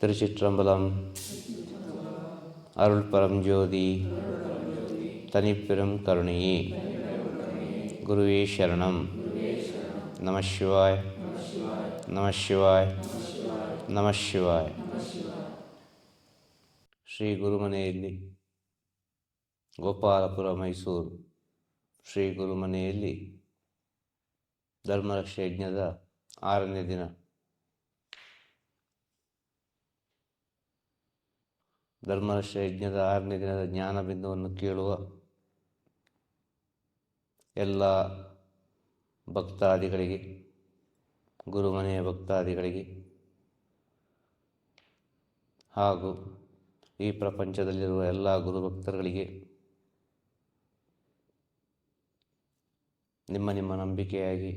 திருச்சிற்றம்பலம் அருள் பரம் ஜோதி தனிப்பெரும் கருணையே குருவே சரணம் நம சிவாய் நம சிவாய் ನಮ ಶಿವಾಯ ಶ್ರೀ ಗುರುಮನೆಯಲ್ಲಿ ಗೋಪಾಲಪುರ ಮೈಸೂರು ಶ್ರೀ ಗುರುಮನೆಯಲ್ಲಿ ಧರ್ಮರಕ್ಷ ಯಜ್ಞದ ಆರನೇ ದಿನ ಧರ್ಮರಕ್ಷ ಯಜ್ಞದ ಆರನೇ ದಿನದ ಜ್ಞಾನ ಬಿಂದುವನ್ನು ಕೇಳುವ ಎಲ್ಲ ಭಕ್ತಾದಿಗಳಿಗೆ, ಗುರುಮನೆಯ ಭಕ್ತಾದಿಗಳಿಗೆ ಹಾಗೂ ಈ ಪ್ರಪಂಚದಲ್ಲಿರುವ ಎಲ್ಲ ಗುರುಭಕ್ತರುಗಳಿಗೆ ನಿಮ್ಮ ನಿಮ್ಮ ನಂಬಿಕೆಯಾಗಿ,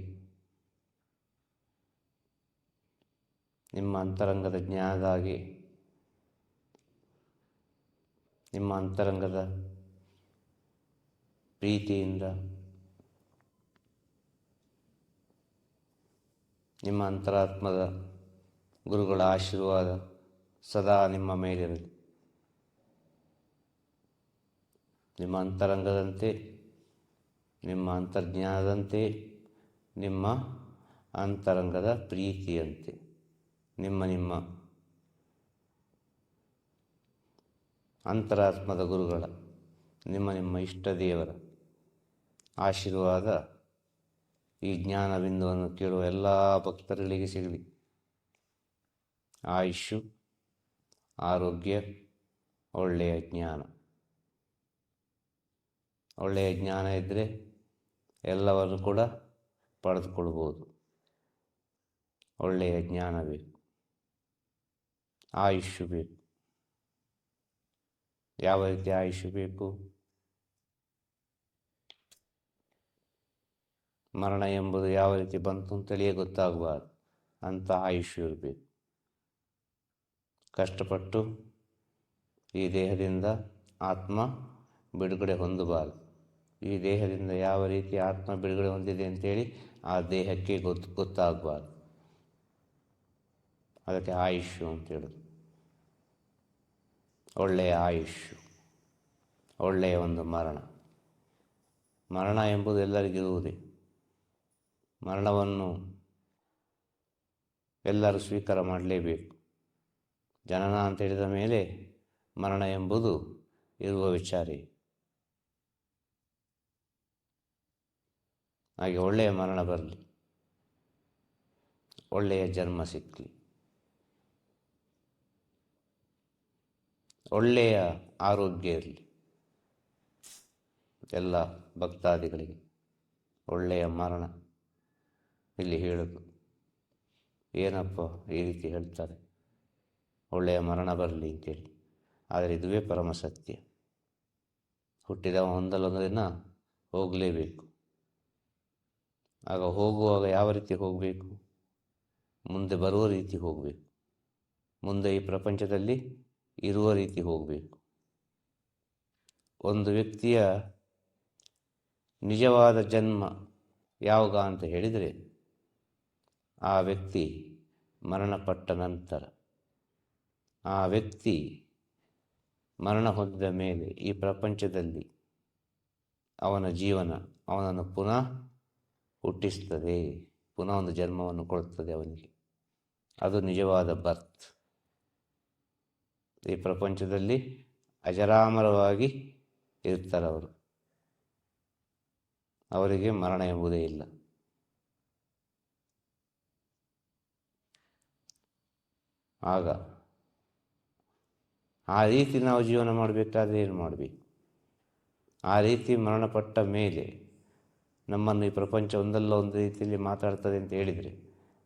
ನಿಮ್ಮ ಅಂತರಂಗದ ಜ್ಞಾನದಾಗಿ ನಿಮ್ಮ ಅಂತರಂಗದ ಪ್ರೀತಿಯಿಂದ, ನಿಮ್ಮ ಅಂತರಾತ್ಮದ ಗುರುಗಳ ಆಶೀರ್ವಾದ ಸದಾ ನಿಮ್ಮ ಮೇಲಿರಲಿ ನಿಮ್ಮ ಅಂತರಂಗದಂತೆ, ನಿಮ್ಮ ಅಂತರ್ಜ್ಞಾನದಂತೆ, ನಿಮ್ಮ ಅಂತರಂಗದ ಪ್ರೀತಿಯಂತೆ, ನಿಮ್ಮ ನಿಮ್ಮ ಅಂತರಾತ್ಮದ ಗುರುಗಳ, ನಿಮ್ಮ ನಿಮ್ಮ ಇಷ್ಟ ದೇವರ ಆಶೀರ್ವಾದ ಈ ಜ್ಞಾನ ಬಿಂದುವನ್ನು ಕೇಳುವ ಎಲ್ಲ ಭಕ್ತರುಗಳಿಗೆ ಸಿಗಲಿ. ಆಯುಷು ಆರೋಗ್ಯ, ಒಳ್ಳೆಯ ಜ್ಞಾನ. ಒಳ್ಳೆಯ ಜ್ಞಾನ ಇದ್ದರೆ ಎಲ್ಲವನ್ನು ಕೂಡ ಪಡೆದುಕೊಳ್ಬೋದು. ಒಳ್ಳೆಯ ಜ್ಞಾನ ಬೇಕು. ಆಯುಷ್ಯು ಬೇಕು. ಯಾವ ರೀತಿ ಆಯುಷ್ಯ ಬೇಕು? ಮರಣ ಎಂಬುದು ಯಾವ ರೀತಿ ಬಂತು ಅಂತೇಳಿಯೇ ಗೊತ್ತಾಗಬಾರ್ದು. ಅಂತ ಆಯುಷ್ಯ ಇರಬೇಕು. ಕಷ್ಟಪಟ್ಟು ಈ ದೇಹದಿಂದ ಆತ್ಮ ಬಿಡುಗಡೆ ಹೊಂದಬಾರದು. ಈ ದೇಹದಿಂದ ಯಾವ ರೀತಿ ಆತ್ಮ ಬಿಡುಗಡೆ ಹೊಂದಿದೆ ಅಂತೇಳಿ ಆ ದೇಹಕ್ಕೆ ಗೊತ್ತು ಗೊತ್ತಾಗಬಾರ್ದು. ಅದಕ್ಕೆ ಆಯುಷ್ಯು ಅಂತೇಳೋದು ಒಳ್ಳೆಯ ಆಯುಷ್ಯು, ಒಳ್ಳೆಯ ಒಂದು ಮರಣ. ಮರಣ ಎಂಬುದು ಎಲ್ಲರಿಗಿರುವುದೇ ಮರಣವನ್ನು ಎಲ್ಲರೂ ಸ್ವೀಕಾರ ಮಾಡಲೇಬೇಕು. ಜನನ ಅಂತ ಹೇಳಿದ ಮೇಲೆ ಮರಣ ಎಂಬುದು ಇರುವ ವಿಚಾರ. ಹಾಗೆ ಒಳ್ಳೆಯ ಮರಣ ಬರಲಿ, ಒಳ್ಳೆಯ ಜನ್ಮ ಸಿಕ್ಕಲಿ ಒಳ್ಳೆಯ ಆರೋಗ್ಯ ಇರಲಿ. ಎಲ್ಲ ಭಕ್ತಾದಿಗಳಿಗೆ ಒಳ್ಳೆಯ ಮರಣ ಇಲ್ಲಿ ಹೇಳೋದು. ಏನಪ್ಪ ಈ ರೀತಿ ಹೇಳ್ತಾರೆ? ಒಳ್ಳೆಯ ಮರಣ ಬರಲಿ ಅಂತೇಳಿ. ಆದರೆ ಇದುವೇ ಪರಮ ಸತ್ಯ. ಹುಟ್ಟಿದವ ಒಂದಲ್ಲೊಂದು ದಿನ ಹೋಗಲೇಬೇಕು. ಆಗ ಹೋಗುವಾಗ ಯಾವ ರೀತಿ ಹೋಗಬೇಕು? ಮುಂದೆ ಬರುವ ರೀತಿ ಹೋಗಬೇಕು. ಮುಂದೆ ಈ ಪ್ರಪಂಚದಲ್ಲಿ ಇರುವ ರೀತಿ ಹೋಗಬೇಕು. ಒಂದು ವ್ಯಕ್ತಿಯ ನಿಜವಾದ ಜನ್ಮ ಯಾವಾಗ ಅಂತ ಹೇಳಿದರೆ ಆ ವ್ಯಕ್ತಿ ಮರಣಪಟ್ಟ ನಂತರ, ಆ ವ್ಯಕ್ತಿ ಮರಣ ಹೊಂದಿದ ಮೇಲೆ ಈ ಪ್ರಪಂಚದಲ್ಲಿ ಅವನ ಜೀವನ ಅವನನ್ನು ಪುನಃ ಹುಟ್ಟಿಸ್ತದೆ, ಪುನಃ ಒಂದು ಜನ್ಮವನ್ನು ಕೊಡುತ್ತದೆ ಅವನಿಗೆ. ಅದು ನಿಜವಾದ ಬರ್ತ್ ಈ ಪ್ರಪಂಚದಲ್ಲಿ ಅಜರಾಮರವಾಗಿ ಇರ್ತಾರೆ ಅವರು. ಅವರಿಗೆ ಮರಣ ಎಂಬುದೇ ಇಲ್ಲ. ಆಗ ಆ ರೀತಿ ನಾವು ಜೀವನ ಮಾಡಬೇಕಾದ್ರೆ ಏನು ಮಾಡಬೇಕು? ಆ ರೀತಿ ಮರಣಪಟ್ಟ ಮೇಲೆ ನಮ್ಮನ್ನು ಈ ಪ್ರಪಂಚ ಒಂದಲ್ಲ ಒಂದು ರೀತಿಯಲ್ಲಿ ಮಾತಾಡ್ತದೆ ಅಂತ ಹೇಳಿದರೆ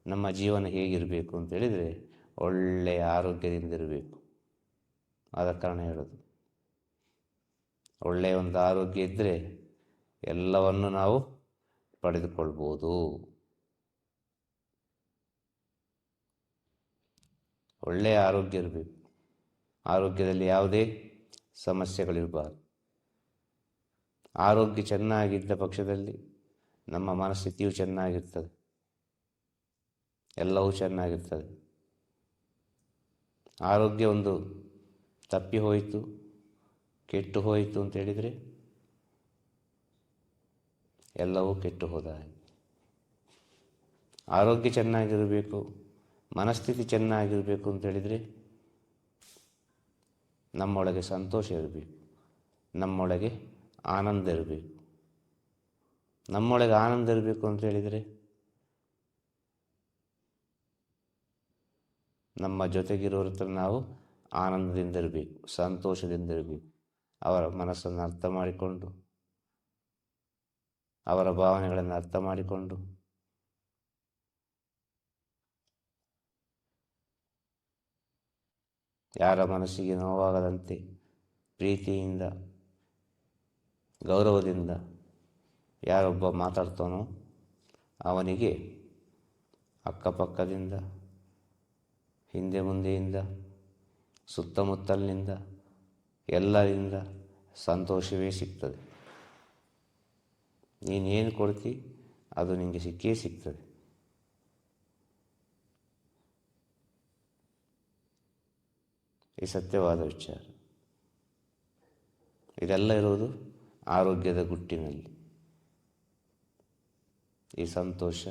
ನಮ್ಮ ಜೀವನ ಹೇಗಿರಬೇಕು ಅಂತ ಹೇಳಿದರೆ ಒಳ್ಳೆಯ ಆರೋಗ್ಯದಿಂದ ಇರಬೇಕು. ಆದ ಕಾರಣ ಹೇಳೋದು. ಒಳ್ಳೆಯ ಒಂದು ಆರೋಗ್ಯ ಇದ್ದರೆ ಎಲ್ಲವನ್ನು ನಾವು ಪಡೆದುಕೊಳ್ಬೋದು. ಒಳ್ಳೆಯ ಆರೋಗ್ಯ ಇರಬೇಕು. ಆರೋಗ್ಯದಲ್ಲಿ ಯಾವುದೇ ಸಮಸ್ಯೆಗಳಿರಬಾರ್ದು. ಆರೋಗ್ಯ ಚೆನ್ನಾಗಿದ್ದ ಪಕ್ಷದಲ್ಲಿ ನಮ್ಮ ಮನಸ್ಥಿತಿಯು ಚೆನ್ನಾಗಿರ್ತದೆ. ಎಲ್ಲವೂ ಚೆನ್ನಾಗಿರ್ತದೆ. ಆರೋಗ್ಯ ಒಂದು ತಪ್ಪಿ ಹೋಯಿತು, ಕೆಟ್ಟು ಹೋಯಿತು ಅಂತ ಹೇಳಿದರೆ ಎಲ್ಲವೂ ಕೆಟ್ಟು ಹೋದ. ಆರೋಗ್ಯ ಚೆನ್ನಾಗಿರಬೇಕು, ಮನಸ್ಥಿತಿ ಚೆನ್ನಾಗಿರಬೇಕು ಅಂತ ಹೇಳಿದರೆ ನಮ್ಮೊಳಗೆ ಸಂತೋಷ ಇರಬೇಕು, ನಮ್ಮೊಳಗೆ ಆನಂದ ಇರಬೇಕು ನಮ್ಮೊಳಗೆ ಆನಂದ ಇರಬೇಕು ಅಂತ ಹೇಳಿದರೆ ನಮ್ಮ ಜೊತೆಗಿರೋರ ಹತ್ರ ನಾವು ಆನಂದದಿಂದ ಇರಬೇಕು ಸಂತೋಷದಿಂದ ಇರಬೇಕು ಅವರ ಮನಸ್ಸನ್ನು ಅರ್ಥ ಮಾಡಿಕೊಂಡು ಅವರ ಭಾವನೆಗಳನ್ನು ಅರ್ಥ ಮಾಡಿಕೊಂಡು ಯಾರ ಮನಸ್ಸಿಗೆ ನೋವಾಗದಂತೆ ಪ್ರೀತಿಯಿಂದ, ಗೌರವದಿಂದ ಯಾರೊಬ್ಬ ಮಾತಾಡ್ತಾನೋ ಅವನಿಗೆ ಅಕ್ಕಪಕ್ಕದಿಂದ, ಹಿಂದೆ ಮುಂದೆಯಿಂದ ಸುತ್ತಮುತ್ತಲಿನಿಂದ ಎಲ್ಲರಿಂದ ಸಂತೋಷವೇ ಸಿಗ್ತದೆ. ನೀನೇನು ಕೊಡ್ತಿ ಅದು ನಿಮಗೆ ಸಿಕ್ಕೇ ಸಿಗ್ತದೆ. ಈ ಸತ್ಯವಾದ ವಿಚಾರ. ಇದೆಲ್ಲ ಇರೋದು ಆರೋಗ್ಯದ ಗುಟ್ಟಿನಲ್ಲಿ. ಈ ಸಂತೋಷ,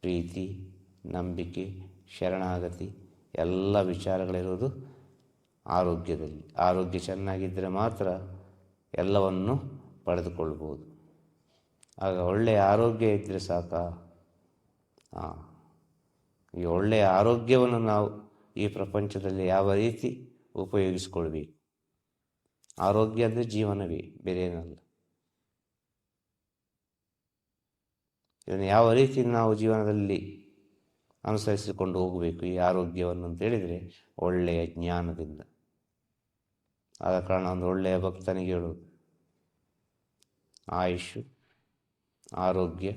ಪ್ರೀತಿ, ನಂಬಿಕೆ, ಶರಣಾಗತಿ, ಎಲ್ಲ ವಿಚಾರಗಳಿರೋದು ಆರೋಗ್ಯದಲ್ಲಿ. ಆರೋಗ್ಯ ಚೆನ್ನಾಗಿದ್ದರೆ ಮಾತ್ರ ಎಲ್ಲವನ್ನು ಪಡೆದುಕೊಳ್ಬೋದು. ಆಗ ಒಳ್ಳೆಯ ಆರೋಗ್ಯ ಇದ್ದರೆ ಸಾಕ? ಹಾಂ ಈ ಒಳ್ಳೆಯ ಆರೋಗ್ಯವನ್ನು ನಾವು ಈ ಪ್ರಪಂಚದಲ್ಲಿ ಯಾವ ರೀತಿ ಉಪಯೋಗಿಸ್ಕೊಳ್ಬೇಕು? ಆರೋಗ್ಯ ಅಂದರೆ ಜೀವನವೇ ಬೇರೆ ಏನಲ್ಲ ಇದನ್ನು ಯಾವ ರೀತಿ ನಾವು ಜೀವನದಲ್ಲಿ ಅನುಸರಿಸಿಕೊಂಡು ಹೋಗಬೇಕು ಈ ಆರೋಗ್ಯವನ್ನು ಅಂತ ಹೇಳಿದರೆ ಒಳ್ಳೆಯ ಜ್ಞಾನದಿಂದ. ಆದ ಕಾರಣ ಒಂದು ಒಳ್ಳೆಯ ಭಕ್ತನಿಗೆ ಹೇಳೋದು ಆಯುಷು, ಆರೋಗ್ಯ,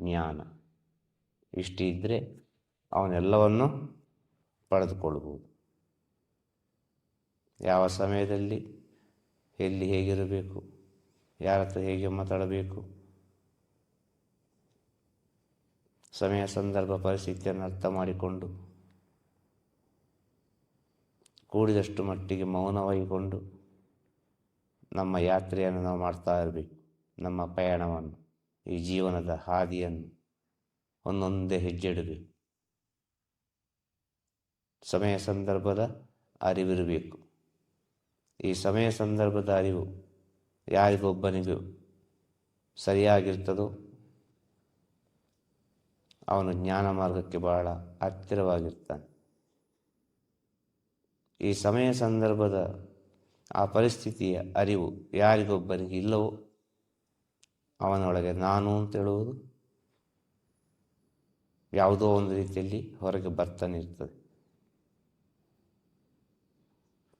ಜ್ಞಾನ ಇಷ್ಟಿದ್ದರೆ ಅವನೆಲ್ಲವನ್ನು ಪಡೆದುಕೊಳ್ಬೋದು. ಯಾವ ಸಮಯದಲ್ಲಿ ಎಲ್ಲಿ ಹೇಗಿರಬೇಕು, ಯಾರ ಹತ್ರ ಹೇಗೆ ಮಾತಾಡಬೇಕು, ಸಮಯ, ಸಂದರ್ಭ, ಪರಿಸ್ಥಿತಿಯನ್ನು ಅರ್ಥ ಮಾಡಿಕೊಂಡು ಕೂಡಿದಷ್ಟು ಮಟ್ಟಿಗೆ ಮೌನವಾಗಿಕೊಂಡು ನಮ್ಮ ಯಾತ್ರೆಯನ್ನು ನಾವು ಮಾಡ್ತಾ ಇರಬೇಕು. ನಮ್ಮ ಪಯಣವನ್ನು, ಈ ಜೀವನದ ಹಾದಿಯನ್ನು ಒಂದೊಂದೇ ಹೆಜ್ಜೆ ಇಡಬೇಕು ಸಮಯ ಸಂದರ್ಭದ ಅರಿವಿರಬೇಕು. ಈ ಸಮಯ ಸಂದರ್ಭದ ಅರಿವು ಯಾರಿಗೊಬ್ಬನಿಗೂ ಸರಿಯಾಗಿರ್ತದೋ ಅವನು ಜ್ಞಾನ ಮಾರ್ಗಕ್ಕೆ ಬಹಳ ಹತ್ತಿರವಾಗಿರ್ತಾನೆ. ಈ ಸಮಯ ಸಂದರ್ಭದ ಆ ಪರಿಸ್ಥಿತಿಯ ಅರಿವು ಯಾರಿಗೊಬ್ಬರಿಗೆ ಇಲ್ಲವೋ ಅವನೊಳಗೆ ನಾನು ಅಂತ ಹೇಳುವುದು ಯಾವುದೋ ಒಂದು ರೀತಿಯಲ್ಲಿ ಹೊರಗೆ ಬರ್ತಾನಿರ್ತದೆ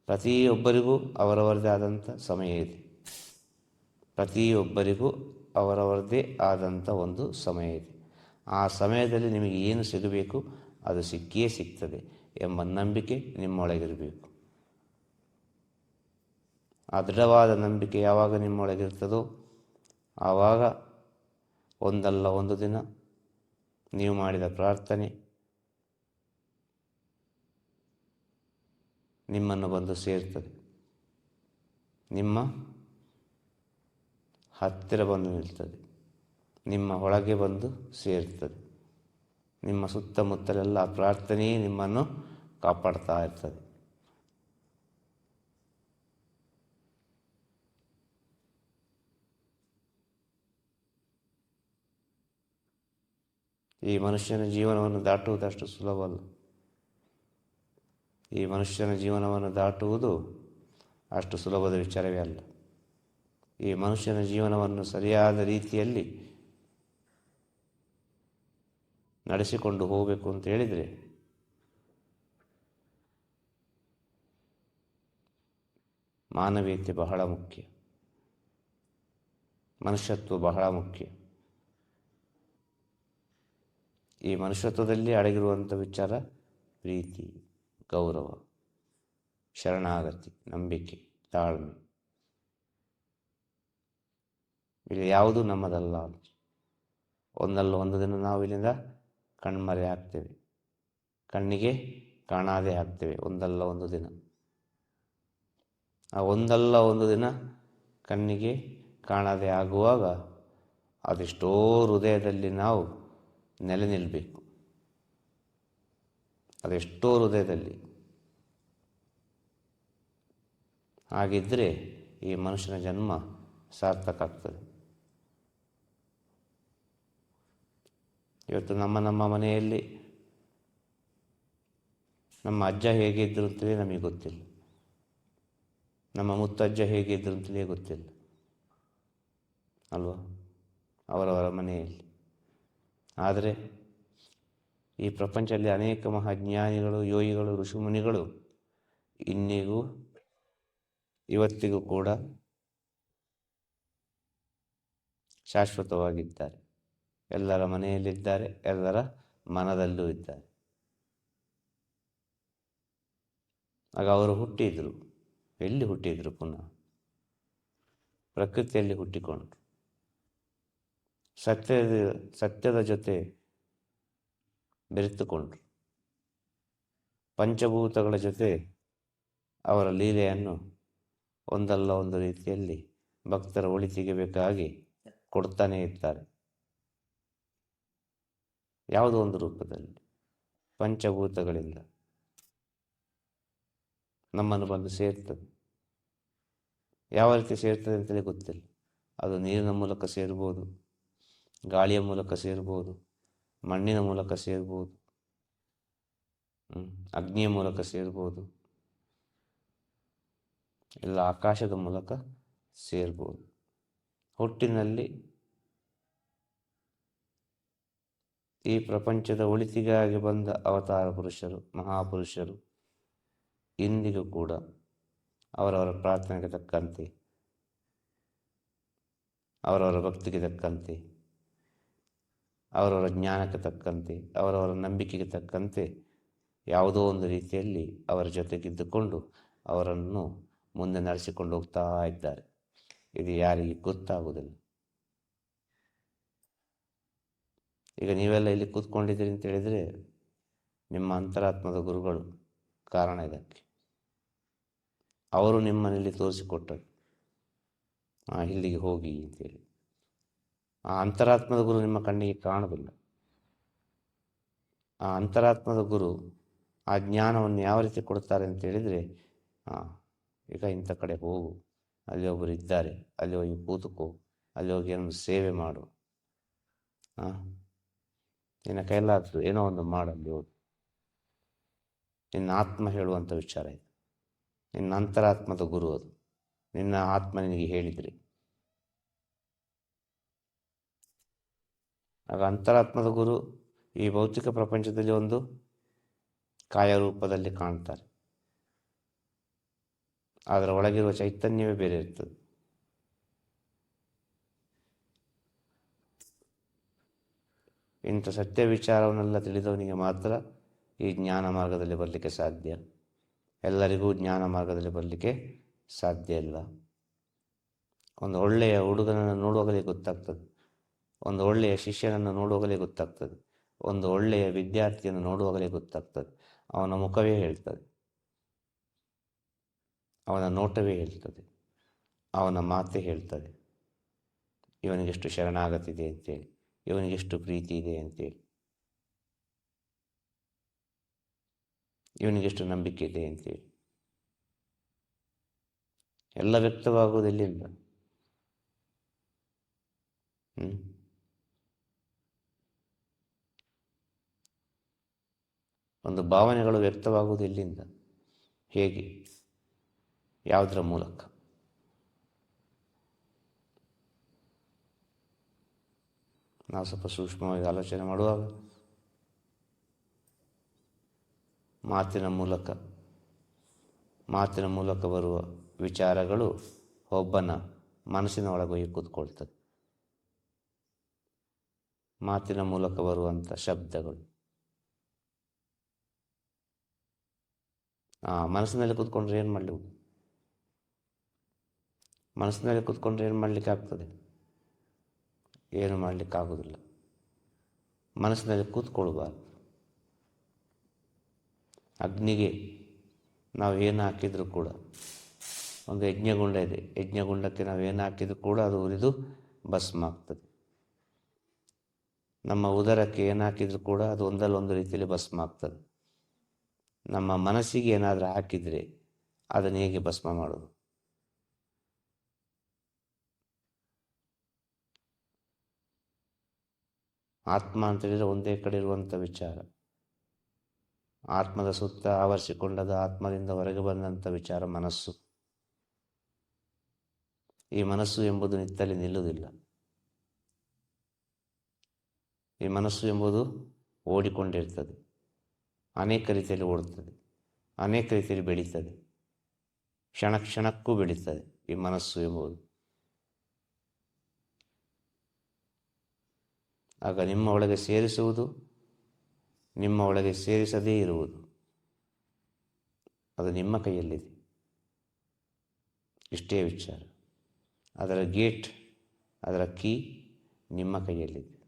ಪ್ರತಿಯೊಬ್ಬರಿಗೂ ಅವರವರದೇ ಆದಂಥ ಸಮಯ ಇದೆ. ಪ್ರತಿಯೊಬ್ಬರಿಗೂ ಅವರವರದೇ ಆದಂಥ ಒಂದು ಸಮಯ ಇದೆ. ಆ ಸಮಯದಲ್ಲಿ ನಿಮಗೆ ಏನು ಸಿಗಬೇಕು ಅದು ಸಿಕ್ಕಿಯೇ ಸಿಗ್ತದೆ. ಎಂಬ ನಂಬಿಕೆ ನಿಮ್ಮೊಳಗಿರಬೇಕು. ಆ ದೃಢವಾದ ನಂಬಿಕೆ ಯಾವಾಗ ನಿಮ್ಮೊಳಗಿರ್ತದೋ ಆವಾಗ ಒಂದಲ್ಲ ಒಂದು ದಿನ ನೀವು ಮಾಡಿದ ಪ್ರಾರ್ಥನೆ ನಿಮ್ಮನ್ನು ಬಂದು ಸೇರ್ತದೆ. ನಿಮ್ಮ ಹತ್ತಿರ ಬಂದು ನಿಲ್ತದೆ. ನಿಮ್ಮ ಒಳಗೆ ಬಂದು ಸೇರ್ತದೆ. ನಿಮ್ಮ ಸುತ್ತಮುತ್ತಲೆಲ್ಲ ಪ್ರಾರ್ಥನೆ ನಿಮ್ಮನ್ನು ಕಾಪಾಡ್ತಾ ಇರ್ತದೆ. ಈ ಮನುಷ್ಯನ ಜೀವನವನ್ನು ದಾಟುವುದಷ್ಟು ಸುಲಭವಲ್ಲ. ಈ ಮನುಷ್ಯನ ಜೀವನವನ್ನು ದಾಟುವುದು ಅಷ್ಟು ಸುಲಭದ ವಿಚಾರವೇ ಅಲ್ಲ. ಈ ಮನುಷ್ಯನ ಜೀವನವನ್ನು ಸರಿಯಾದ ರೀತಿಯಲ್ಲಿ ನಡೆಸಿಕೊಂಡು ಹೋಗಬೇಕು ಅಂತ ಹೇಳಿದರೆ ಮಾನವೀಯತೆ ಬಹಳ ಮುಖ್ಯ. ಮನುಷ್ಯತ್ವ ಬಹಳ ಮುಖ್ಯ. ಈ ಮನುಷ್ಯತ್ವದಲ್ಲಿ ಅಡಗಿರುವಂಥ ವಿಚಾರ ಪ್ರೀತಿ, ಗೌರವ, ಶರಣಾಗತಿ, ನಂಬಿಕೆ, ತಾಳ್ಮೆ. ಇಲ್ಲಿ ಯಾವುದೂ ನಮ್ಮದಲ್ಲ ಒಂದಲ್ಲ ಒಂದು ದಿನ ನಾವು ಇಲ್ಲಿಂದ ಕಣ್ಮರೆ ಆಗ್ತೇವೆ. ಕಣ್ಣಿಗೆ ಕಾಣಾದೇ ಆಗ್ತೇವೆ. ಒಂದಲ್ಲ ಒಂದು ದಿನ. ಆ ಒಂದಲ್ಲ ಒಂದು ದಿನ ಕಣ್ಣಿಗೆ ಕಾಣದೆ ಆಗುವಾಗ ಅದೆಷ್ಟೋ ಹೃದಯದಲ್ಲಿ ನಾವು ನೆಲೆ ನಿಲ್ಲಬೇಕು ಅದೆಷ್ಟೋ ಹೃದಯದಲ್ಲಿ. ಹಾಗಿದ್ದರೆ ಈ ಮನುಷ್ಯನ ಜನ್ಮ ಸಾರ್ಥಕ ಆಗ್ತದೆ. ಇವತ್ತು ನಮ್ಮ ನಮ್ಮ ಮನೆಯಲ್ಲಿ ನಮ್ಮ ಅಜ್ಜ ಹೇಗಿದ್ದರು ಅಂತಲೇ ನಮಗೆ ಗೊತ್ತಿಲ್ಲ. ನಮ್ಮ ಮುತ್ತಜ್ಜ ಹೇಗಿದ್ದರು ಅಂತಲೇ ಗೊತ್ತಿಲ್ಲ. ಅಲ್ವಾ? ಅವರವರ ಮನೆಯಲ್ಲಿ. ಆದರೆ ಈ ಪ್ರಪಂಚದಲ್ಲಿ ಅನೇಕ ಮಹಾಜ್ಞಾನಿಗಳು, ಯೋಗಿಗಳು, ಋಷಿಮುನಿಗಳು ಇನ್ನಿಗೂ ಇವತ್ತಿಗೂ ಕೂಡ ಶಾಶ್ವತವಾಗಿದ್ದಾರೆ. ಎಲ್ಲರ ಮನೆಯಲ್ಲಿದ್ದಾರೆ ಎಲ್ಲರ ಮನದಲ್ಲೂ ಇದ್ದಾರೆ. ಆಗ ಅವರು ಹುಟ್ಟಿದರು. ಎಲ್ಲಿ ಹುಟ್ಟಿದರು ಪುನಃ? ಪ್ರಕೃತಿಯಲ್ಲಿ ಹುಟ್ಟಿಕೊಂಡ್ರು. ಸತ್ಯದ ಸತ್ಯದ ಜೊತೆ ಬೆರೆತುಕೊಂಡ್ರು. ಪಂಚಭೂತಗಳ ಜೊತೆ ಅವರ ಲೀಲೆಯನ್ನು ಒಂದಲ್ಲ ಒಂದು ರೀತಿಯಲ್ಲಿ ಭಕ್ತರ ಒಳಿತಿಗೆ ಬೇಕಾಗಿ ಕೊಡ್ತಾನೇ ಇರ್ತಾರೆ. ಯಾವುದೋ ಒಂದು ರೂಪದಲ್ಲಿ ಪಂಚಭೂತಗಳಿಂದ ನಮ್ಮನ್ನು ಬಂದು ಸೇರ್ತದೆ. ಯಾವ ರೀತಿ ಸೇರ್ತದೆ ಅಂತಲೇ ಗೊತ್ತಿಲ್ಲ. ಅದು ನೀರಿನ ಮೂಲಕ ಸೇರ್ಬೋದು, ಗಾಳಿಯ ಮೂಲಕ ಸೇರ್ಬೋದು, ಮಣ್ಣಿನ ಮೂಲಕ ಸೇರ್ಬೋದು ಅಗ್ನಿಯ ಮೂಲಕ ಸೇರ್ಬೋದು, ಎಲ್ಲ ಆಕಾಶದ ಮೂಲಕ ಸೇರ್ಬೋದು. ಹುಟ್ಟಿನಲ್ಲಿ ಈ ಪ್ರಪಂಚದ ಒಳಿತಿಗಾಗಿ ಬಂದ ಅವತಾರ ಪುರುಷರು, ಮಹಾಪುರುಷರು ಇಂದಿಗೂ ಕೂಡ ಅವರವರ ಪ್ರಾರ್ಥನೆಗೆ ತಕ್ಕಂತೆ, ಅವರವರ ಭಕ್ತಿಗೆ ತಕ್ಕಂತೆ, ಅವರವರ ಜ್ಞಾನಕ್ಕೆ ತಕ್ಕಂತೆ, ಅವರವರ ನಂಬಿಕೆಗೆ ತಕ್ಕಂತೆ ಯಾವುದೋ ಒಂದು ರೀತಿಯಲ್ಲಿ ಅವರ ಜೊತೆಗಿದ್ದುಕೊಂಡು ಅವರನ್ನು ಮುಂದೆ ನಡೆಸಿಕೊಂಡು ಹೋಗ್ತಾ ಇದ್ದಾರೆ. ಇದು ಯಾರಿಗೆ ಗೊತ್ತಾಗುವುದಿಲ್ಲ. ಈಗ ನೀವೆಲ್ಲ ಇಲ್ಲಿ ಕೂತ್ಕೊಂಡಿದ್ದೀರಿ ಅಂತ ಹೇಳಿದರೆ ನಿಮ್ಮ ಅಂತರಾತ್ಮದ ಗುರುಗಳು ಕಾರಣ ಇದಕ್ಕೆ. ಅವರು ನಿಮ್ಮನೆಯಲ್ಲಿ ತೋರಿಸಿಕೊಟ್ಟರು. ಆ, ಇಲ್ಲಿಗೆ ಹೋಗಿ ಅಂತೇಳಿ ಆ ಅಂತರಾತ್ಮದ ಗುರು ನಿಮ್ಮ ಕಣ್ಣಿಗೆ ಕಾಣೋದಿಲ್ಲ ಆ ಅಂತರಾತ್ಮದ ಗುರು ಆ ಜ್ಞಾನವನ್ನು ಯಾವ ರೀತಿ ಕೊಡ್ತಾರೆ ಅಂತ ಹೇಳಿದರೆ ಈಗ ಇಂಥ ಕಡೆ ಹೋಗು, ಅಲ್ಲಿ ಒಬ್ಬರು ಇದ್ದಾರೆ, ಅಲ್ಲಿ ಹೋಗಿ ಕೂತುಕೋ, ಅಲ್ಲಿ ಹೋಗಿ ಏನೊಂದು ಸೇವೆ ಮಾಡು. ಹಾಂ ನಿನ್ನ ಕೈಲಾದ್ದು ಏನೋ ಒಂದು ಮಾಡಲ್ಲಿ ಹೋಗಿ ನಿನ್ನ ಆತ್ಮ ಹೇಳುವಂಥ ವಿಚಾರ ಇದೆ. ನಿನ್ನ ಅಂತರಾತ್ಮದ ಗುರು ಅದು. ನಿನ್ನ ಆತ್ಮ ನಿನಗೆ ಹೇಳಿದ್ರಿ. ಆಗ ಅಂತರಾತ್ಮದ ಗುರು ಈ ಭೌತಿಕ ಪ್ರಪಂಚದಲ್ಲಿ ಒಂದು ಕಾಯ ರೂಪದಲ್ಲಿ ಕಾಣ್ತಾರೆ. ಅದರ ಒಳಗಿರುವ ಚೈತನ್ಯವೇ ಬೇರೆ ಇರ್ತದೆ. ಇಂಥ ಸತ್ಯ ವಿಚಾರವನ್ನೆಲ್ಲ ತಿಳಿದವನಿಗೆ ಮಾತ್ರ ಈ ಜ್ಞಾನ ಮಾರ್ಗದಲ್ಲಿ ಬರಲಿಕ್ಕೆ ಸಾಧ್ಯ. ಎಲ್ಲರಿಗೂ ಜ್ಞಾನ ಮಾರ್ಗದಲ್ಲಿ ಬರಲಿಕ್ಕೆ ಸಾಧ್ಯ ಇಲ್ಲ ಒಂದು ಒಳ್ಳೆಯ ಹುಡುಗನನ್ನು ನೋಡುವಾಗಲೇ ಗೊತ್ತಾಗ್ತದೆ. ಒಂದು ಒಳ್ಳೆಯ ಶಿಷ್ಯನನ್ನು ನೋಡುವಾಗಲೇ ಗೊತ್ತಾಗ್ತದೆ. ಒಂದು ಒಳ್ಳೆಯ ವಿದ್ಯಾರ್ಥಿಯನ್ನು ನೋಡುವಾಗಲೇ ಗೊತ್ತಾಗ್ತದೆ. ಅವನ ಮುಖವೇ ಹೇಳ್ತದೆ. ಅವನ ನೋಟವೇ ಹೇಳ್ತದೆ. ಅವನ ಮಾತೇ ಹೇಳ್ತದೆ. ಇವನಿಗೆಷ್ಟು ಶರಣಾಗತಿದೆ ಅಂತೇಳಿ. ಇವನಿಗೆಷ್ಟು ಪ್ರೀತಿ ಇದೆ ಅಂತೇಳಿ. ಇವನಿಗೆಷ್ಟು ನಂಬಿಕೆ ಇದೆ ಅಂತೇಳಿ. ಎಲ್ಲ ವ್ಯಕ್ತವಾಗುವುದು ಎಲ್ಲಿಂದ ಹ್ಞೂ ಒಂದು ಭಾವನೆಗಳು ವ್ಯಕ್ತವಾಗುವುದು ಎಲ್ಲಿಂದ ಹೇಗೆ? ಯಾವುದರ ಮೂಲಕ? ನಾವು ಸ್ವಲ್ಪ ಸೂಕ್ಷ್ಮವಾಗಿ ಆಲೋಚನೆ ಮಾಡುವಾಗ ಮಾತಿನ ಮೂಲಕ ಮಾತಿನ ಮೂಲಕ ಬರುವ ವಿಚಾರಗಳು ಒಬ್ಬನ ಮನಸ್ಸಿನ ಒಳಗೋಗಿ ಕೂತ್ಕೊಳ್ತದೆ. ಮಾತಿನ ಮೂಲಕ ಬರುವಂಥ ಶಬ್ದಗಳು. ಆ ಮನಸ್ಸಿನಲ್ಲಿ ಕೂತ್ಕೊಂಡ್ರೆ ಏನು ಮಾಡಲಿ? ಮನಸ್ಸಿನಲ್ಲಿ ಕೂತ್ಕೊಂಡ್ರೆ ಏನು ಮಾಡಲಿಕ್ಕೆ ಆಗ್ತದೆ ಏನು ಮಾಡಲಿಕ್ಕಾಗೋದಿಲ್ಲ. ಮನಸ್ಸಿನಲ್ಲಿ ಕೂತ್ಕೊಳ್ಬಾರ್ದು. ಅಗ್ನಿಗೆ ನಾವು ಏನು ಹಾಕಿದರೂ ಕೂಡ, ಒಂದು ಯಜ್ಞಗುಂಡ ಇದೆ. ಯಜ್ಞಗುಂಡಕ್ಕೆ ನಾವು ಏನು ಹಾಕಿದರೂ ಕೂಡ ಅದು ಉರಿದು ಭಸ್ಮ ಆಗ್ತದೆ. ನಮ್ಮ ಉದರಕ್ಕೆ ಏನು ಹಾಕಿದರೂ ಕೂಡ ಅದು ಒಂದಲ್ಲ ಒಂದು ರೀತಿಯಲ್ಲಿ ಭಸ್ಮ ಆಗ್ತದೆ. ನಮ್ಮ ಮನಸ್ಸಿಗೆ ಏನಾದರೂ ಹಾಕಿದರೆ ಅದನ್ನು ಹೇಗೆ ಭಸ್ಮ ಮಾಡೋದು? ಆತ್ಮ ಅಂತ ಹೇಳಿದರೆ ಒಂದೇ ಕಡೆ ಇರುವಂಥ ವಿಚಾರ. ಆತ್ಮದ ಸುತ್ತ ಆವರಿಸಿಕೊಂಡದ ಆತ್ಮದಿಂದ ಹೊರಗೆ ಬಂದಂಥ ವಿಚಾರ ಮನಸ್ಸು. ಈ ಮನಸ್ಸು ಎಂಬುದು ನಿತ್ತಲ್ಲಿ ನಿಲ್ಲುವುದಿಲ್ಲ. ಈ ಮನಸ್ಸು ಎಂಬುದು ಓಡಿಕೊಂಡಿರ್ತದೆ. ಅನೇಕ ರೀತಿಯಲ್ಲಿ ಓಡುತ್ತದೆ. ಅನೇಕ ರೀತಿಯಲ್ಲಿ ಬೆಳೀತದೆ. ಕ್ಷಣ ಕ್ಷಣಕ್ಕೂ ಬೆಳೀತದೆ ಈ ಮನಸ್ಸು ಎಂಬುದು. ಆಗ ನಿಮ್ಮ ಒಳಗೆ ಸೇರಿಸುವುದು, ನಿಮ್ಮ ಒಳಗೆ ಸೇರಿಸದೇ ಇರುವುದು. ಅದು ನಿಮ್ಮ ಕೈಯಲ್ಲಿದೆ. ಇಷ್ಟೇ ವಿಚಾರ. ಅದರ ಗೇಟ್, ಅದರ ಕೀ ನಿಮ್ಮ ಕೈಯಲ್ಲಿದೆ.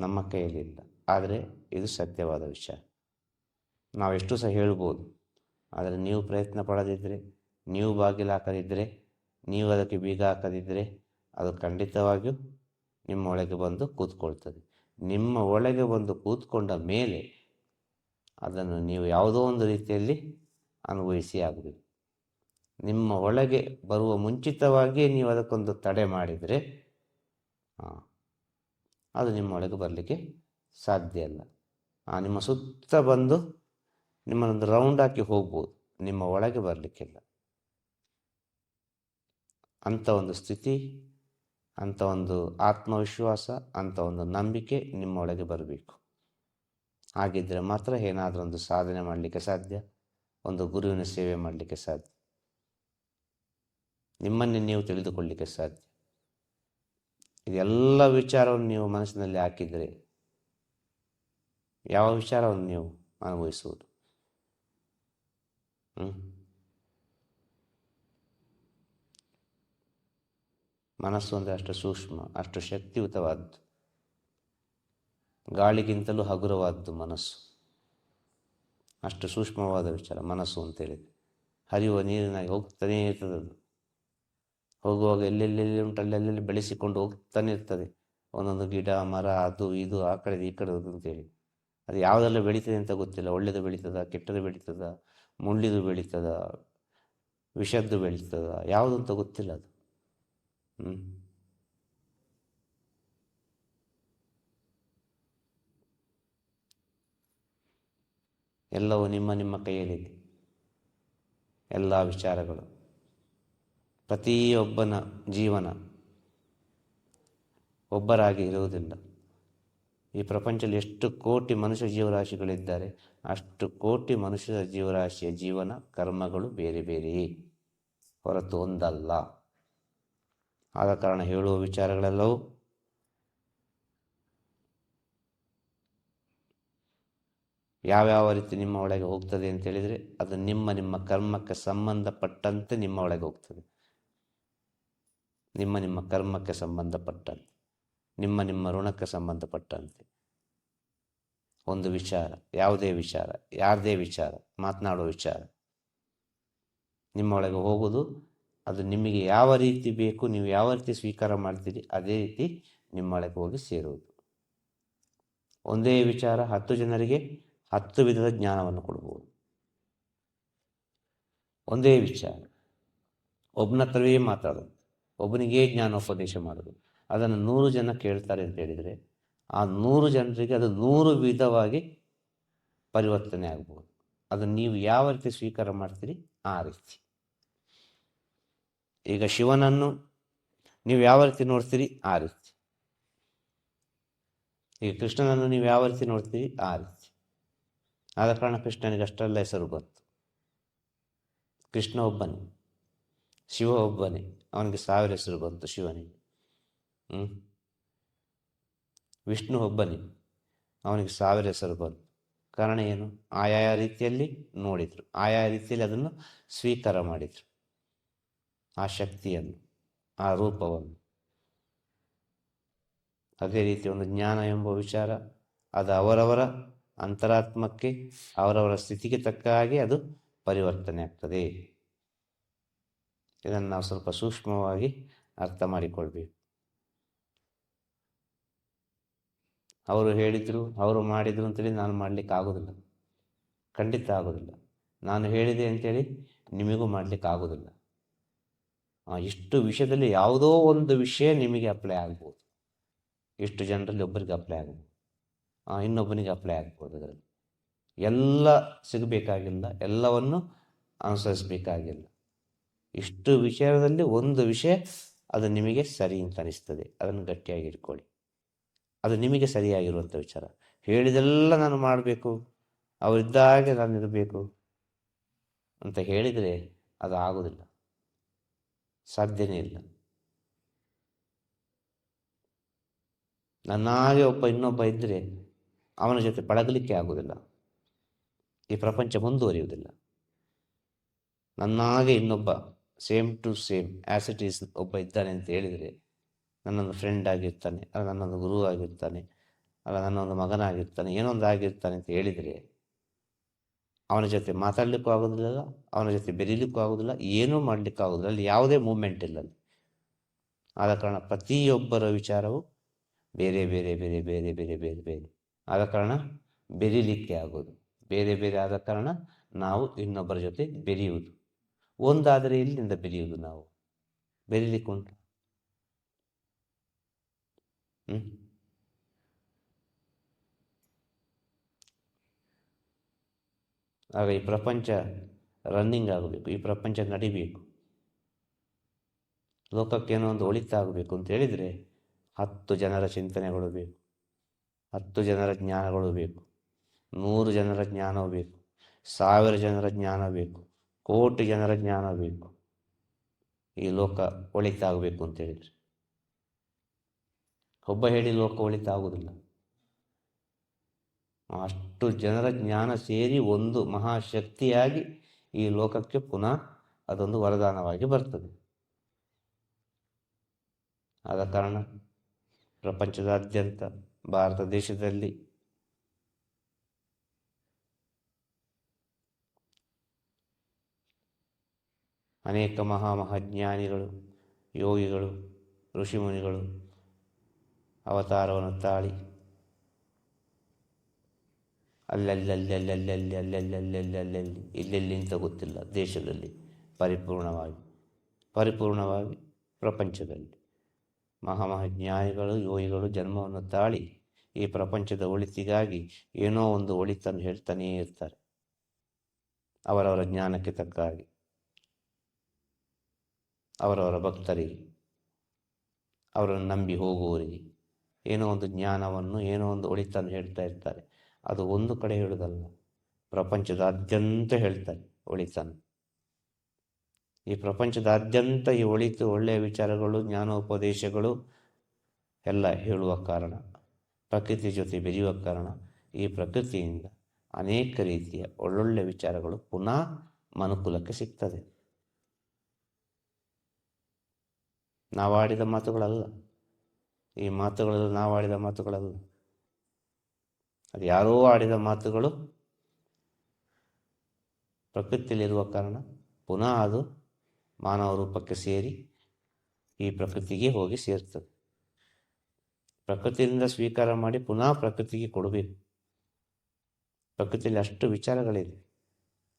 ನಮ್ಮ ಕೈಯಲ್ಲಿಲ್ಲ. ಆದರೆ ಇದು ಸತ್ಯವಾದ ವಿಚಾರ. ನಾವೆಷ್ಟು ಸಹ ಹೇಳ್ಬೋದು. ಆದರೆ ನೀವು ಪ್ರಯತ್ನ ಪಡದಿದ್ದರೆ ನೀವು ಬಾಗಿಲು ಹಾಕದಿದ್ದರೆ ನೀವು ಅದಕ್ಕೆ ಬೀಗ ಹಾಕದಿದ್ದರೆ ಅದು ಖಂಡಿತವಾಗಿಯೂ ನಿಮ್ಮ ಒಳಗೆ ಬಂದು ಕೂತ್ಕೊಳ್ತದೆ. ನಿಮ್ಮ ಒಳಗೆ ಬಂದು ಕೂತ್ಕೊಂಡ ಮೇಲೆ ಅದನ್ನು ನೀವು ಯಾವುದೋ ಒಂದು ರೀತಿಯಲ್ಲಿ ಅನುಭವಿಸಿ ಆಗಬೇಕು. ನಿಮ್ಮ ಒಳಗೆ ಬರುವ ಮುಂಚಿತವಾಗಿಯೇ ನೀವು ಅದಕ್ಕೊಂದು ತಡೆ ಮಾಡಿದರೆ ಅದು ನಿಮ್ಮೊಳಗೆ ಬರಲಿಕ್ಕೆ ಸಾಧ್ಯ ಅಲ್ಲ. ನಿಮ್ಮ ಸುತ್ತ ಬಂದು ನಿಮ್ಮನ್ನೊಂದು ರೌಂಡ್ ಹಾಕಿ ಹೋಗ್ಬೋದು. ನಿಮ್ಮ ಒಳಗೆ ಬರಲಿಕ್ಕಿಲ್ಲ. ಅಂಥ ಒಂದು ಸ್ಥಿತಿ ಅಂಥ ಒಂದು ಆತ್ಮವಿಶ್ವಾಸ ಅಂಥ ಒಂದು ನಂಬಿಕೆ ನಿಮ್ಮೊಳಗೆ ಬರಬೇಕು. ಹಾಗಿದ್ದರೆ ಮಾತ್ರ ಏನಾದರೂ ಒಂದು ಸಾಧನೆ ಮಾಡಲಿಕ್ಕೆ ಸಾಧ್ಯ? ಒಂದು ಗುರುವಿನ ಸೇವೆ ಮಾಡಲಿಕ್ಕೆ ಸಾಧ್ಯ? ನಿಮ್ಮನ್ನೇ ನೀವು ತಿಳಿದುಕೊಳ್ಳಲಿಕ್ಕೆ ಸಾಧ್ಯ? ಇದೆಲ್ಲ ವಿಚಾರವನ್ನು ನೀವು ಮನಸ್ಸಿನಲ್ಲಿ ಹಾಕಿದರೆ ಯಾವ ವಿಚಾರವನ್ನು ನೀವು ಅನುಭವಿಸುವುದು? ಹ್ಞೂ ಮನಸ್ಸು ಅಂದರೆ ಅಷ್ಟು ಸೂಕ್ಷ್ಮ, ಅಷ್ಟು ಶಕ್ತಿಯುತವಾದ್ದು. ಗಾಳಿಗಿಂತಲೂ ಹಗುರವಾದ್ದು ಮನಸ್ಸು. ಅಷ್ಟು ಸೂಕ್ಷ್ಮವಾದ ವಿಚಾರ, ಮನಸ್ಸು ಅಂತೇಳಿ. ಹರಿಯುವ ನೀರಿನಾಗಿ ಹೋಗ್ತಾನೇ ಇರ್ತದೆ ಅದು. ಹೋಗುವಾಗ ಎಲ್ಲೆಲ್ಲೆಲ್ಲಿ ಉಂಟು, ಅಲ್ಲೆಲ್ಲೆಲ್ಲಿ ಬೆಳೆಸಿಕೊಂಡು ಹೋಗ್ತಾನೆ ಇರ್ತದೆ. ಒಂದೊಂದು ಗಿಡ, ಮರ, ಅದು, ಇದು, ಆ ಕಡೆ ಈ ಕಡೆ ಅದು ಅಂತೇಳಿ. ಅದು ಯಾವುದೆಲ್ಲ ಬೆಳೀತದೆ ಅಂತ ಗೊತ್ತಿಲ್ಲ. ಒಳ್ಳೆಯದು ಬೆಳೀತದ ಕೆಟ್ಟದ್ದು ಬೆಳೀತದ, ಮುಳ್ಳಿದು ಬೆಳೀತದ, ವಿಷದ್ದು ಬೆಳೀತದ, ಯಾವುದು ಅಂತ ಗೊತ್ತಿಲ್ಲ ಅದು. ಹ್ಞೂ ಎಲ್ಲವೂ ನಿಮ್ಮ ನಿಮ್ಮ ಕೈಯಲ್ಲಿದೆ. ಎಲ್ಲ ವಿಚಾರಗಳು. ಪ್ರತಿಯೊಬ್ಬನ ಜೀವನ ಒಬ್ಬರಾಗಿ ಇರುವುದಿಲ್ಲ. ಈ ಪ್ರಪಂಚದಲ್ಲಿ ಎಷ್ಟು ಕೋಟಿ ಮನುಷ್ಯ ಜೀವರಾಶಿಗಳಿದ್ದಾರೆ, ಅಷ್ಟು ಕೋಟಿ ಮನುಷ್ಯ ಜೀವರಾಶಿಯ ಜೀವನ, ಕರ್ಮಗಳು ಬೇರೆ ಬೇರೆಯೇ. ಹೊರತು ಒಂದಲ್ಲ. ಆದ ಕಾರಣ ಹೇಳುವ ವಿಚಾರಗಳೆಲ್ಲವೂ ಯಾವ್ಯಾವ ರೀತಿ ನಿಮ್ಮ ಒಳಗೆ ಹೋಗ್ತದೆ ಅಂತ ಹೇಳಿದರೆ ಅದು ನಿಮ್ಮ ನಿಮ್ಮ ಕರ್ಮಕ್ಕೆ ಸಂಬಂಧಪಟ್ಟಂತೆ ನಿಮ್ಮ ಒಳಗೆ ಹೋಗ್ತದೆ. ನಿಮ್ಮ ನಿಮ್ಮ ಕರ್ಮಕ್ಕೆ ಸಂಬಂಧಪಟ್ಟಂತೆ, ನಿಮ್ಮ ನಿಮ್ಮ ಋಣಕ್ಕೆ ಸಂಬಂಧಪಟ್ಟಂತೆ. ಒಂದು ವಿಚಾರ, ಯಾವುದೇ ವಿಚಾರ, ಯಾರದೇ ವಿಚಾರ, ಮಾತನಾಡುವ ವಿಚಾರ ನಿಮ್ಮೊಳಗೆ ಹೋಗೋದು ಅದು ನಿಮಗೆ ಯಾವ ರೀತಿ ಬೇಕು, ನೀವು ಯಾವ ರೀತಿ ಸ್ವೀಕಾರ ಮಾಡ್ತೀರಿ, ಅದೇ ರೀತಿ ನಿಮ್ಮೊಳಗೆ ಹೋಗಿ ಸೇರುವುದು. ಒಂದೇ ವಿಚಾರ, ಹತ್ತು ಜನರಿಗೆ ಹತ್ತು ವಿಧದ ಜ್ಞಾನವನ್ನು ಕೊಡಬಹುದು ಒಂದೇ ವಿಚಾರ. ಒಬ್ಬನ ಹತ್ರವೇ ಮಾತಾಡೋದು. ಒಬ್ಬನಿಗೆ ಜ್ಞಾನೋಪದೇಶ ಮಾಡೋದು. ಅದನ್ನು ನೂರು ಜನ ಕೇಳ್ತಾರೆ ಅಂತ ಹೇಳಿದರೆ, ಆ ನೂರು ಜನರಿಗೆ ಅದು ನೂರು ವಿಧವಾಗಿ ಪರಿವರ್ತನೆ ಆಗ್ಬೋದು. ಅದು ನೀವು ಯಾವ ರೀತಿ ಸ್ವೀಕಾರ ಮಾಡ್ತೀರಿ, ಆ ರೀತಿ. ಈಗ ಶಿವನನ್ನು ನೀವು ಯಾವ ರೀತಿ ನೋಡ್ತೀರಿ? ಆ ರೀತಿ. ಈಗ ಕೃಷ್ಣನನ್ನು ನೀವು ಯಾವ ರೀತಿ ನೋಡ್ತೀರಿ? ಆ ರೀತಿ. ಆದ ಕಾರಣ ಕೃಷ್ಣನಿಗೆ ಅಷ್ಟೆಲ್ಲ ಹೆಸರು ಬಂತು. ಕೃಷ್ಣ ಒಬ್ಬನೇ, ಶಿವ ಒಬ್ಬನೇ, ಅವನಿಗೆ ಸಾವಿರ ಹೆಸರು ಬಂತು ಶಿವನಿಗೆ. ಹ್ಞೂ ವಿಷ್ಣು ಒಬ್ಬನೇ, ಅವನಿಗೆ ಸಾವಿರ ಹೆಸರು ಬಂತು. ಕಾರಣ ಏನು? ಆಯಾಯ ರೀತಿಯಲ್ಲಿ ನೋಡಿದರು. ಆಯಾ ರೀತಿಯಲ್ಲಿ ಅದನ್ನು ಸ್ವೀಕಾರ ಮಾಡಿದರು. ಆ ಶಕ್ತಿಯನ್ನು, ಆ ರೂಪವನ್ನು. ಅದೇ ರೀತಿ ಒಂದು ಜ್ಞಾನ ಎಂಬ ವಿಚಾರ, ಅದು ಅವರವರ ಅಂತರಾತ್ಮಕ್ಕೆ, ಅವರವರ ಸ್ಥಿತಿಗೆ ತಕ್ಕ ಹಾಗೆ ಅದು ಪರಿವರ್ತನೆ ಆಗ್ತದೆ. ಇದನ್ನು ನಾವು ಸ್ವಲ್ಪ ಸೂಕ್ಷ್ಮವಾಗಿ ಅರ್ಥ ಮಾಡಿಕೊಳ್ಬೇಕು. ಅವರು ಹೇಳಿದರು, ಅವರು ಮಾಡಿದರು ಅಂತೇಳಿ ನಾನು ಮಾಡಲಿಕ್ಕೆ ಆಗೋದಿಲ್ಲ. ಖಂಡಿತ ಆಗೋದಿಲ್ಲ. ನಾನು ಹೇಳಿದೆ ಅಂತೇಳಿ ನಿಮಗೂ ಮಾಡಲಿಕ್ಕೆ ಆಗೋದಿಲ್ಲ. ಇಷ್ಟು ವಿಷಯದಲ್ಲಿ ಯಾವುದೋ ಒಂದು ವಿಷಯ ನಿಮಗೆ ಅಪ್ಲೈ ಆಗ್ಬೋದು. ಇಷ್ಟು ಜನರಲ್ಲಿ ಒಬ್ಬರಿಗೆ ಅಪ್ಲೈ ಆಗ್ಬೋದು. ಇನ್ನೊಬ್ಬನಿಗೆ ಅಪ್ಲೈ ಆಗ್ಬೋದು ಅದರಲ್ಲಿ. ಎಲ್ಲ ಸಿಗಬೇಕಾಗಿಲ್ಲ, ಎಲ್ಲವನ್ನು ಅನುಸರಿಸಬೇಕಾಗಿಲ್ಲ. ಇಷ್ಟು ವಿಷಯದಲ್ಲಿ ಒಂದು ವಿಷಯ ಅದು ನಿಮಗೆ ಸರಿ ಅಂತ ಅನಿಸ್ತದೆ. ಅದನ್ನು ಗಟ್ಟಿಯಾಗಿ ಇಟ್ಕೊಳ್ಳಿ. ಅದು ನಿಮಗೆ ಸರಿಯಾಗಿರುವಂಥ ವಿಚಾರ. ಹೇಳಿದೆಲ್ಲ ನಾನು ಮಾಡಬೇಕು. ಅವರಿದ್ದಾಗೆ ನಾನು ಇರಬೇಕು ಅಂತ ಹೇಳಿದರೆ ಅದು ಆಗೋದಿಲ್ಲ. ಸಾಧ್ಯನೇ ಇಲ್ಲ. ನನ್ನಾಗೆ ಒಬ್ಬ ಇನ್ನೊಬ್ಬ ಇದ್ದರೆ ಅವನ ಜೊತೆ ಪಳಗಲಿಕ್ಕೆ ಆಗುವುದಿಲ್ಲ. ಈ ಪ್ರಪಂಚ ಮುಂದುವರಿಯುವುದಿಲ್ಲ. ನನ್ನಾಗೆ ಇನ್ನೊಬ್ಬ, same to same as it is ಒಬ್ಬ ಇದ್ದಾನೆ ಅಂತ ಹೇಳಿದರೆ ನನ್ನೊಂದು ಫ್ರೆಂಡ್ ಆಗಿರ್ತಾನೆ, ಅಲ್ಲ ನನ್ನೊಂದು ಗುರು ಆಗಿರ್ತಾನೆ ಅಲ್ಲ ನನ್ನೊಂದು ಮಗನಾಗಿರ್ತಾನೆ ಏನೊಂದು ಆಗಿರ್ತಾನೆ ಅಂತ ಹೇಳಿದರೆ ಅವನ ಜೊತೆ ಮಾತಾಡಲಿಕ್ಕೂ ಆಗೋದಿಲ್ಲ ಅವನ ಜೊತೆ ಬೆರೀಲಿಕ್ಕೂ ಆಗೋದಿಲ್ಲ, ಏನೂ ಮಾಡಲಿಕ್ಕೂ ಆಗೋದಿಲ್ಲ, ಅಲ್ಲಿ ಯಾವುದೇ ಮೂಮೆಂಟ್ ಇಲ್ಲ ಅಲ್ಲಿ ಆದ ಕಾರಣ ಪ್ರತಿಯೊಬ್ಬರ ವಿಚಾರವು ಬೇರೆ ಬೇರೆ ಬೇರೆ ಬೇರೆ ಬೇರೆ ಬೇರೆ ಬೇರೆ. ಆದ ಕಾರಣ ಬೆರೀಲಿಕ್ಕೆ ಆಗೋದು. ಬೇರೆ ಬೇರೆ ಆದ ಕಾರಣ ನಾವು ಇನ್ನೊಬ್ಬರ ಜೊತೆ ಬೆರೆಯುವುದು. ಒಂದಾದರೆ ಇಲ್ಲಿಂದ ಬೆರೆಯುವುದು ನಾವು? ಬೆರೀಲಿಕ್ಕೆ ಉಂಟು. ಹ್ಞೂ ಆಗ ಈ ಪ್ರಪಂಚ ರನ್ನಿಂಗ್ ಆಗಬೇಕು, ಈ ಪ್ರಪಂಚ ನಡಿಬೇಕು. ಲೋಕಕ್ಕೇನೋ ಒಂದು ಒಳಿತಾಗಬೇಕು ಅಂತ ಹೇಳಿದರೆ ಹತ್ತು ಜನರ ಚಿಂತನೆಗಳು ಬೇಕು, ಹತ್ತು ಜನರ ಜ್ಞಾನಗಳು ಬೇಕು, ನೂರು ಜನರ ಜ್ಞಾನ ಬೇಕು, ಸಾವಿರ ಜನರ ಜ್ಞಾನ ಬೇಕು, ಕೋಟಿ ಜನರ ಜ್ಞಾನ ಬೇಕು. ಈ ಲೋಕ ಒಳಿತಾಗಬೇಕು ಅಂತ ಹೇಳಿದರೆ. ಒಬ್ಬ ಹೇಳಿ ಲೋಕ ಒಳಿತಾಗುವುದಿಲ್ಲ. ಅಷ್ಟು ಜನರ ಜ್ಞಾನ ಸೇರಿ ಒಂದು ಮಹಾಶಕ್ತಿಯಾಗಿ ಈ ಲೋಕಕ್ಕೆ ಪುನಃ ಅದೊಂದು ವರದಾನವಾಗಿ ಬರ್ತದೆ. ಆದ ಕಾರಣ ಪ್ರಪಂಚದಾದ್ಯಂತ ಭಾರತ ದೇಶದಲ್ಲಿ ಅನೇಕ ಮಹಾ ಮಹಾಜ್ಞಾನಿಗಳು ಯೋಗಿಗಳು ಋಷಿಮುನಿಗಳು ಅವತಾರವನ್ನು ತಾಳಿ ಅಲ್ಲಲ್ಲಲ್ಲಲ್ಲಲ್ಲಿ ಅಲ್ಲಲ್ಲಲ್ಲಲ್ಲಿ ಇಲ್ಲೆಲ್ಲಿ ಅಂತ ಗೊತ್ತಿಲ್ಲ ದೇಶದಲ್ಲಿ ಪರಿಪೂರ್ಣವಾಗಿ ಪರಿಪೂರ್ಣವಾಗಿ ಪ್ರಪಂಚದಲ್ಲಿ ಮಹಾಮಹಾಜ್ಞಾನಿಗಳು ಯೋಗಿಗಳು ಜನ್ಮವನ್ನು ತಾಳಿ ಈ ಪ್ರಪಂಚದ ಒಳಿತಿಗಾಗಿ ಏನೋ ಒಂದು ಒಳಿತನ್ನು ಹೇಳ್ತಾನೇ ಇರ್ತಾರೆ ಅವರವರ ಜ್ಞಾನಕ್ಕೆ ತಕ್ಕ ಹಾಗೆ ಅವರವರ ಭಕ್ತರಿಗೆ ಅವರನ್ನು ನಂಬಿ ಹೋಗುವವರಿಗೆ ಏನೋ ಒಂದು ಜ್ಞಾನವನ್ನು ಏನೋ ಒಂದು ಒಳಿತನ್ನು ಹೇಳ್ತಾ ಇರ್ತಾರೆ ಅದು ಒಂದು ಕಡೆ ಹೇಳುವುದಲ್ಲ ಪ್ರಪಂಚದಾದ್ಯಂತ ಹೇಳ್ತಾರೆ ಒಳಿತನ್ನು ಈ ಪ್ರಪಂಚದಾದ್ಯಂತ ಈ ಒಳಿತು ಒಳ್ಳೆಯ ವಿಚಾರಗಳು, ಜ್ಞಾನೋಪದೇಶಗಳು ಎಲ್ಲ ಹೇಳುವ ಕಾರಣ, ಪ್ರಕೃತಿ ಜೊತೆ ಬೆರೆಯುವ ಕಾರಣ, ಈ ಪ್ರಕೃತಿಯಿಂದ ಅನೇಕ ರೀತಿಯ ಒಳ್ಳೊಳ್ಳೆ ವಿಚಾರಗಳು ಪುನಃ ಮನುಕುಲಕ್ಕೆ ಸಿಗ್ತದೆ. ನಾವಾಡಿದ ಮಾತುಗಳಲ್ಲ. ಈ ಮಾತುಗಳಲ್ಲ ನಾವಾಡಿದ ಮಾತುಗಳಲ್ಲ. ಅದು ಯಾರೋ ಆಡಿದ ಮಾತುಗಳು ಪ್ರಕೃತಿಯಲ್ಲಿರುವ ಕಾರಣ ಪುನಃ ಅದು ಮಾನವ ರೂಪಕ್ಕೆ ಸೇರಿ ಈ ಪ್ರಕೃತಿಗೆ ಹೋಗಿ ಸೇರ್ತದೆ. ಪ್ರಕೃತಿಯಿಂದ ಸ್ವೀಕಾರ ಮಾಡಿ ಪುನಃ ಪ್ರಕೃತಿಗೆ ಕೊಡಬೇಕು. ಪ್ರಕೃತಿಯಲ್ಲಿ ಅಷ್ಟು ವಿಚಾರಗಳಿದೆ.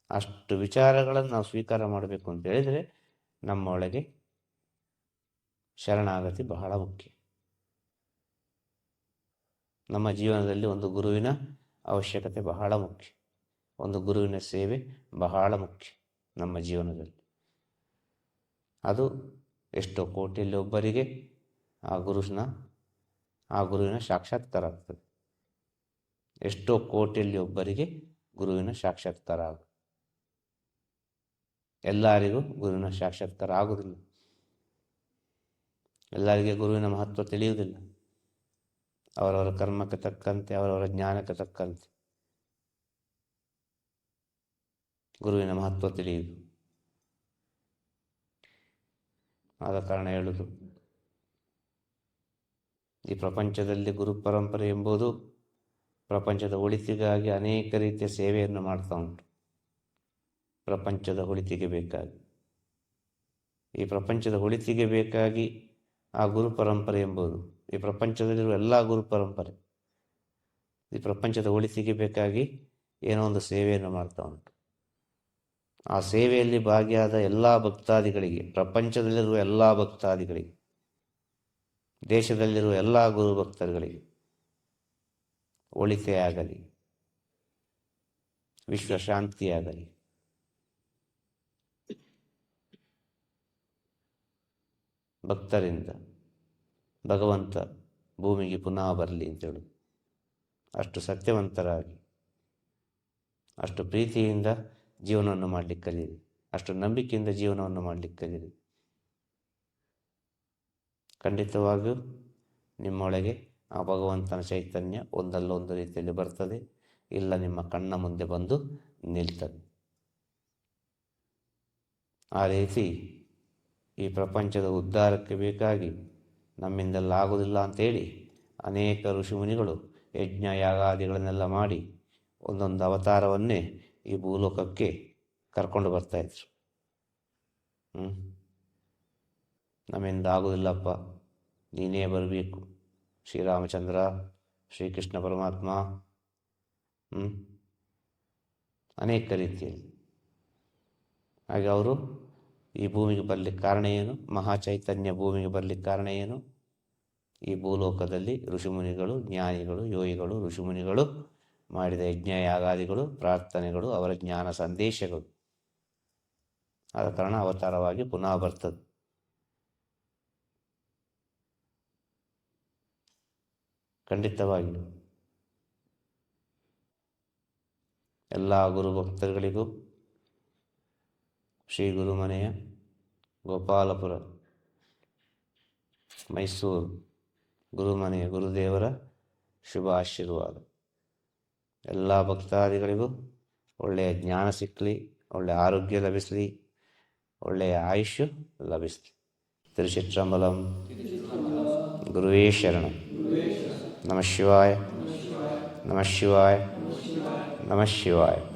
ಅಷ್ಟು ವಿಚಾರಗಳನ್ನು ನಾವು ಸ್ವೀಕಾರ ಮಾಡಬೇಕು ಅಂತ ಹೇಳಿದರೆ ನಮ್ಮ ಒಳಗೆ ಶರಣಾಗತಿ ಬಹಳ ಮುಖ್ಯ. ನಮ್ಮ ಜೀವನದಲ್ಲಿ ಒಂದು ಗುರುವಿನ ಅವಶ್ಯಕತೆ ಬಹಳ ಮುಖ್ಯ. ಒಂದು ಗುರುವಿನ ಸೇವೆ ಬಹಳ ಮುಖ್ಯ ನಮ್ಮ ಜೀವನದಲ್ಲಿ. ಅದು ಎಷ್ಟೋ ಕೋಟಿಯಲ್ಲಿ ಒಬ್ಬರಿಗೆ ಆ ಗುರುವಿನ ಆ ಗುರುವಿನ ಸಾಕ್ಷಾತ್ಕಾರ ಆಗ್ತದೆ ಎಷ್ಟೋ ಕೋಟಿಯಲ್ಲಿ ಒಬ್ಬರಿಗೆ ಗುರುವಿನ ಸಾಕ್ಷಾತ್ಕಾರ ಆಗ ಎಲ್ಲರಿಗೂ ಗುರುವಿನ ಸಾಕ್ಷಾತ್ಕಾರ ಆಗುವುದಿಲ್ಲ ಎಲ್ಲರಿಗೆ ಗುರುವಿನ ಮಹತ್ವ ತಿಳಿಯುವುದಿಲ್ಲ. ಅವರವರ ಕರ್ಮಕ್ಕೆ ತಕ್ಕಂತೆ, ಅವರವರ ಜ್ಞಾನಕ್ಕೆ ತಕ್ಕಂತೆ. ಗುರುವಿನ ಮಹತ್ವ ತಿಳಿಯುವುದು. ಆದ ಕಾರಣ ಹೇಳುವುದು ಈ ಪ್ರಪಂಚದಲ್ಲಿ ಗುರು ಪರಂಪರೆ ಎಂಬುದು ಪ್ರಪಂಚದ ಒಳಿತಿಗಾಗಿ ಅನೇಕ ರೀತಿಯ ಸೇವೆಯನ್ನು ಮಾಡ್ತಾ ಉಂಟು. ಪ್ರಪಂಚದ ಒಳಿತಿಗೆ ಬೇಕಾಗಿ. ಈ ಪ್ರಪಂಚದ ಒಳಿತಿಗೆ ಬೇಕಾಗಿ ಆ ಗುರು ಪರಂಪರೆ ಎಂಬುದು ಈ ಪ್ರಪಂಚದಲ್ಲಿರುವ ಎಲ್ಲ ಗುರು ಪರಂಪರೆ, ಈ ಪ್ರಪಂಚದ ಒಳಿತಿಗೆ ಬೇಕಾಗಿ ಏನೋ ಒಂದು ಸೇವೆಯನ್ನು ಮಾಡ್ತಾ ಉಂಟು. ಆ ಸೇವೆಯಲ್ಲಿ ಭಾಗಿಯಾದ ಎಲ್ಲ ಭಕ್ತಾದಿಗಳಿಗೆ, ಪ್ರಪಂಚದಲ್ಲಿರುವ ಎಲ್ಲ ಭಕ್ತಾದಿಗಳಿಗೆ, ದೇಶದಲ್ಲಿರುವ ಎಲ್ಲ ಗುರು ಭಕ್ತರುಗಳಿಗೆ ಒಳಿತೆಯಾಗಲಿ, ವಿಶ್ವ ಶಾಂತಿಯಾಗಲಿ. ಭಕ್ತರಿಂದ ಭಗವಂತ ಭೂಮಿಗೆ ಪುನಃ ಬರಲಿ ಅಂತೇಳು. ಅಷ್ಟು ಸತ್ಯವಂತರಾಗಿ, ಅಷ್ಟು ಪ್ರೀತಿಯಿಂದ ಜೀವನವನ್ನು ಮಾಡಲಿಕ್ಕೆ ಕಲೀರಿ ಅಷ್ಟು ನಂಬಿಕೆಯಿಂದ ಜೀವನವನ್ನು ಮಾಡಲಿಕ್ಕೆ ಕಲೀರಿ ಖಂಡಿತವಾಗಿಯೂ ನಿಮ್ಮೊಳಗೆ ಆ ಭಗವಂತನ ಚೈತನ್ಯ ಒಂದಲ್ಲ ಒಂದು ರೀತಿಯಲ್ಲಿ ಬರ್ತದೆ. ಇಲ್ಲ ನಿಮ್ಮ ಕಣ್ಣ ಮುಂದೆ ಬಂದು ನಿಲ್ತದೆ. ಆ ರೀತಿ ಈ ಪ್ರಪಂಚದ ಉದ್ಧಾರಕ್ಕೆ ಬೇಕಾಗಿ ನಮ್ಮಿಂದೆಲ್ಲ ಆಗುವುದಿಲ್ಲ ಅಂತೇಳಿ ಅನೇಕ ಋಷಿಮುನಿಗಳು ಯಜ್ಞ ಯಾಗಾದಿಗಳನ್ನೆಲ್ಲ ಮಾಡಿ ಒಂದೊಂದು ಅವತಾರವನ್ನೇ ಈ ಭೂಲೋಕಕ್ಕೆ ಕರ್ಕೊಂಡು ಬರ್ತಾಯಿದ್ರು ಹ್ಞೂ ನಮ್ಮಿಂದ ಆಗೋದಿಲ್ಲಪ್ಪ ನೀನೇ ಬರಬೇಕು. ಶ್ರೀರಾಮಚಂದ್ರ, ಶ್ರೀಕೃಷ್ಣ ಪರಮಾತ್ಮ. ಹ್ಞೂ ಅನೇಕ ರೀತಿಯಲ್ಲಿ. ಹಾಗೆ ಅವರು ಈ ಭೂಮಿಗೆ ಬರಲಿಕ್ಕೆ ಕಾರಣ ಏನು? ಮಹಾಚೈತನ್ಯ ಭೂಮಿಗೆ ಬರಲಿಕ್ಕೆ ಕಾರಣ ಏನು? ಈ ಭೂಲೋಕದಲ್ಲಿ ಋಷಿಮುನಿಗಳು, ಜ್ಞಾನಿಗಳು, ಯೋಗಿಗಳು, ಋಷಿಮುನಿಗಳು ಮಾಡಿದ ಯಜ್ಞ ಯಾಗಾದಿಗಳು ಪ್ರಾರ್ಥನೆಗಳು, ಅವರ ಜ್ಞಾನ ಸಂದೇಶಗಳು. ಆದ ಕಾರಣ ಅವತಾರವಾಗಿ ಪುನಃ ಬರ್ತದೆ. ಖಂಡಿತವಾಗಿ. ಎಲ್ಲ ಗುರು ಭಕ್ತರುಗಳಿಗೂ ಶ್ರೀ ಗುರುಮನೆಯ ಗೋಪಾಲಪುರ, ಮೈಸೂರು ಗುರುಮನೆಯ ಗುರುದೇವರ ಶುಭ ಆಶೀರ್ವಾದ. ಎಲ್ಲ ಭಕ್ತಾದಿಗಳಿಗೂ ಒಳ್ಳೆಯ ಜ್ಞಾನ ಸಿಕ್ಕಲಿ ಒಳ್ಳೆಯ ಆರೋಗ್ಯ ಲಭಿಸಲಿ, ಒಳ್ಳೆಯ ಆಯುಷ್ಯ ಲಭಿಸಲಿ. ತಿರುಚಿತ್ರಮಲಂ. ಗುರುವೇ ಶರಣ. ನಮಃ ಶಿವಾಯ. ನಮಃ ಶಿವಾಯ. ನಮಃ ಶಿವಾಯ.